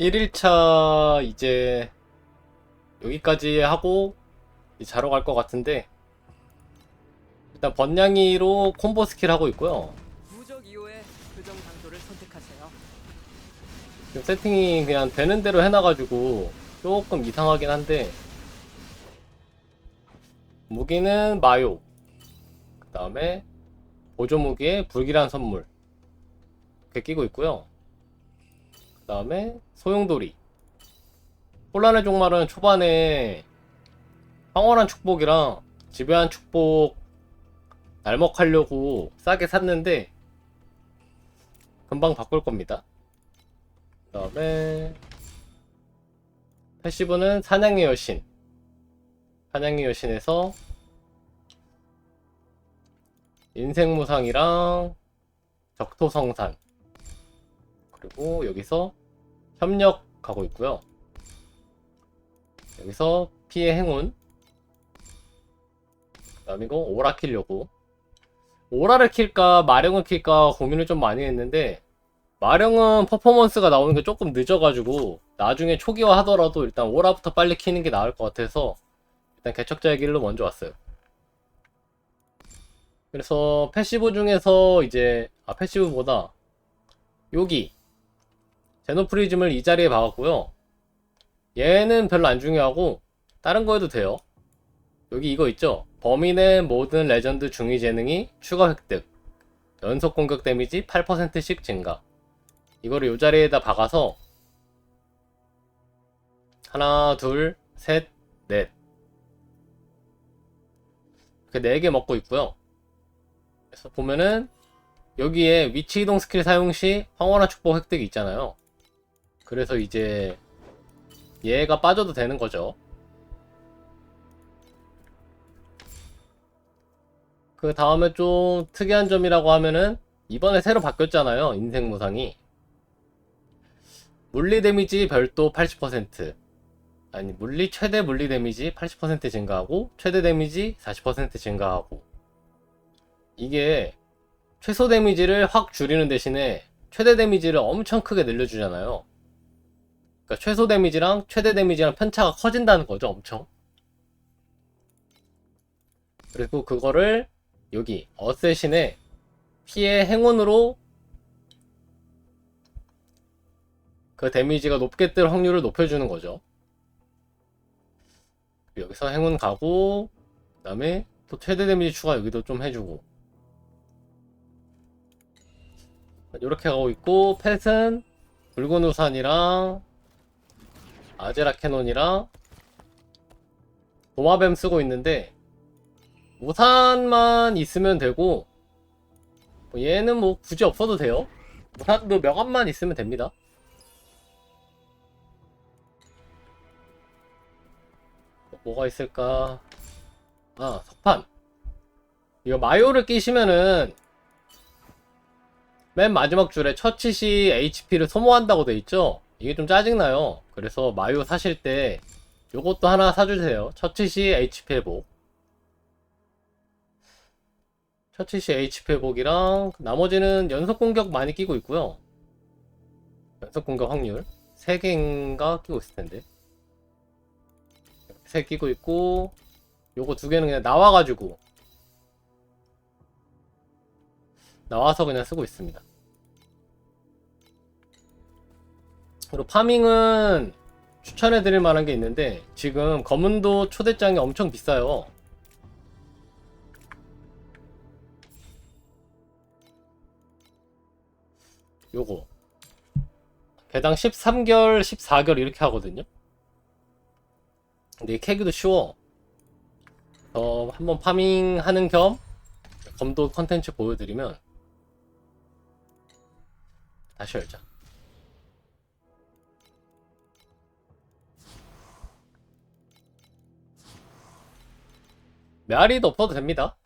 1일차 이제 여기까지 하고 이제 자러 갈 것 같은데 일단 번냥이로 콤보 스킬 하고 있고요. 무적 2호의 교정 장소를 선택하세요. 지금 세팅이 그냥 되는 대로 해놔가지고 조금 이상하긴 한데 무기는 마요 그 다음에 보조 무기에 불길한 선물 이렇게 끼고 있고요 그 다음에 소용돌이. 혼란의 종말은 초반에 황홀한 축복이랑 지배한 축복 날먹하려고 싸게 샀는데 금방 바꿀 겁니다. 그 다음에 패시브는 사냥의 여신. 사냥의 여신에서 인생무상이랑 적토성산. 그리고 여기서 협력 가고 있고요. 여기서 피해 행운. 그 다음 이거 오라 키려고. 오라를 킬까 마령을 킬까 고민을 좀 많이 했는데 마령은 퍼포먼스가 나오는 게 조금 늦어가지고 나중에 초기화 하더라도 일단 오라부터 빨리 키는 게 나을 것 같아서 일단 개척자의 길로 먼저 왔어요. 그래서 패시브 중에서 이제 아 패시브보다 여기 제노프리즘을 이 자리에 박았고요. 얘는 별로 안 중요하고 다른 거 해도 돼요. 여기 이거 있죠? 범인의 모든 레전드 중위 재능이 추가 획득 연속 공격 데미지 8%씩 증가 이거를 요 자리에다 박아서 하나, 둘, 셋, 넷 이렇게 네 개 먹고 있고요. 그래서 보면은 여기에 위치 이동 스킬 사용 시 황홀한 축복 획득이 있잖아요. 그래서 이제 얘가 빠져도 되는 거죠. 그 다음에 좀 특이한 점이라고 하면은 이번에 새로 바뀌었잖아요. 인생 무상이. 물리 데미지 별도 80% 아니 물리 최대 물리 데미지 80% 증가하고 최대 데미지 40% 증가하고 이게 최소 데미지를 확 줄이는 대신에 최대 데미지를 엄청 크게 늘려주잖아요. 그러니까 최소 데미지랑 최대 데미지랑 편차가 커진다는 거죠, 엄청. 그리고 그거를 여기 어쌔신에 피해 행운으로 그 데미지가 높게 뜰 확률을 높여주는 거죠. 여기서 행운 가고 그 다음에 또 최대 데미지 추가 여기도 좀 해주고 이렇게 가고 있고 펫은 붉은 우산이랑 아제라 캐논이랑 도마뱀 쓰고 있는데 우산만 있으면 되고 뭐 얘는 뭐 굳이 없어도 돼요. 우산도 명함만 있으면 됩니다. 뭐가 있을까? 아 석판. 이거 마요를 끼시면은 맨 마지막 줄에 처치 시 HP를 소모한다고 돼 있죠 이게 좀 짜증나요. 그래서 마요 사실 때 요것도 하나 사주세요. 처치 시 HP 회복. 처치 시 HP 회복이랑 나머지는 연속 공격 많이 끼고 있고요. 연속 공격 확률 3개인가 끼고 있을 텐데. 세 끼고 있고 요거 두 개는 그냥 나와가지고 나와서 그냥 쓰고 있습니다. 그리고 파밍은 추천해드릴 만한 게 있는데 지금 검은도 초대장이 엄청 비싸요. 요거 개당 13개월, 14개월 이렇게 하거든요. 근데 이 캐기도 쉬워. 어, 한번 파밍하는 겸 검도 컨텐츠 보여드리면 다시 열자. 메아리도 없어도 됩니다.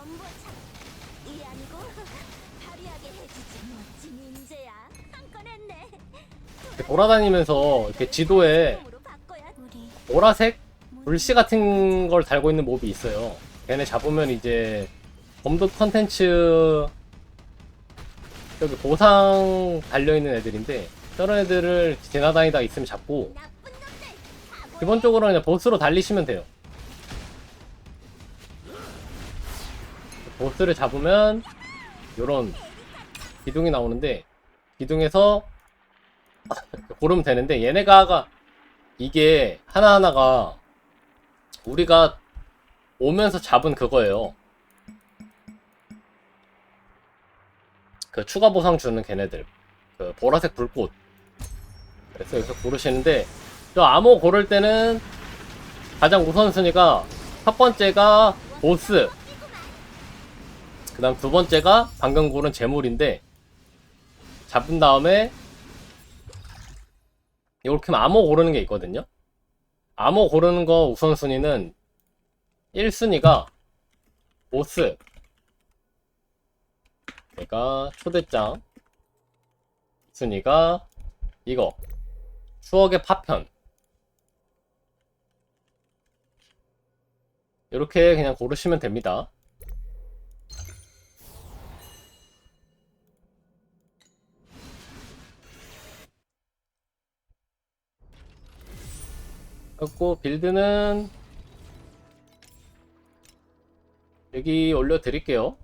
전부 참. 이 아니고 발휘하게 해주지. 멋진 인재야. 한 건 했네. 돌아다니면서 이렇게 지도에 으로 바꿔야 우리 보라색 불씨 같은 걸 달고 있는 몹이 있어요. 걔네 잡으면 이제 검도 컨텐츠 여기 보상 달려있는 애들인데 저런 애들을 지나다니다 있으면 잡고 나쁜 놈들. 기본적으로 그냥 보스로 달리시면 돼요. 보스를 잡으면 요런 기둥이 나오는데 기둥에서 고르면 되는데 얘네가 이게 하나하나가 우리가 오면서 잡은 그거예요. 그 추가 보상 주는 걔네들. 그 보라색 불꽃. 그래서 여기서 고르시는데 저 암호 고를 때는 가장 우선순위가 첫 번째가 보스. 그 다음 두 번째가 방금 고른 재물인데 잡은 다음에 이렇게 암호 고르는 게 있거든요. 암호 고르는 거 우선순위는 1순위가 보스 그러니까 초대장 2순위가 이거 추억의 파편 이렇게 그냥 고르시면 됩니다. 그리고 빌드는 여기 올려드릴게요.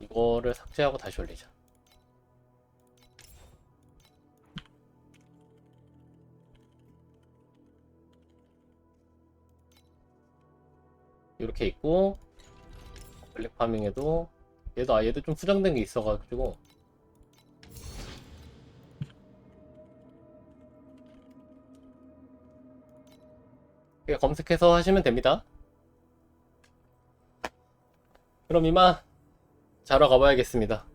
이거를 삭제하고 다시 올리자. 이렇게 있고 블랙 파밍에도 얘도 아 얘도 좀 수정된 게 있어가지고 검색해서 하시면 됩니다. 그럼 이만 자러 가봐야겠습니다.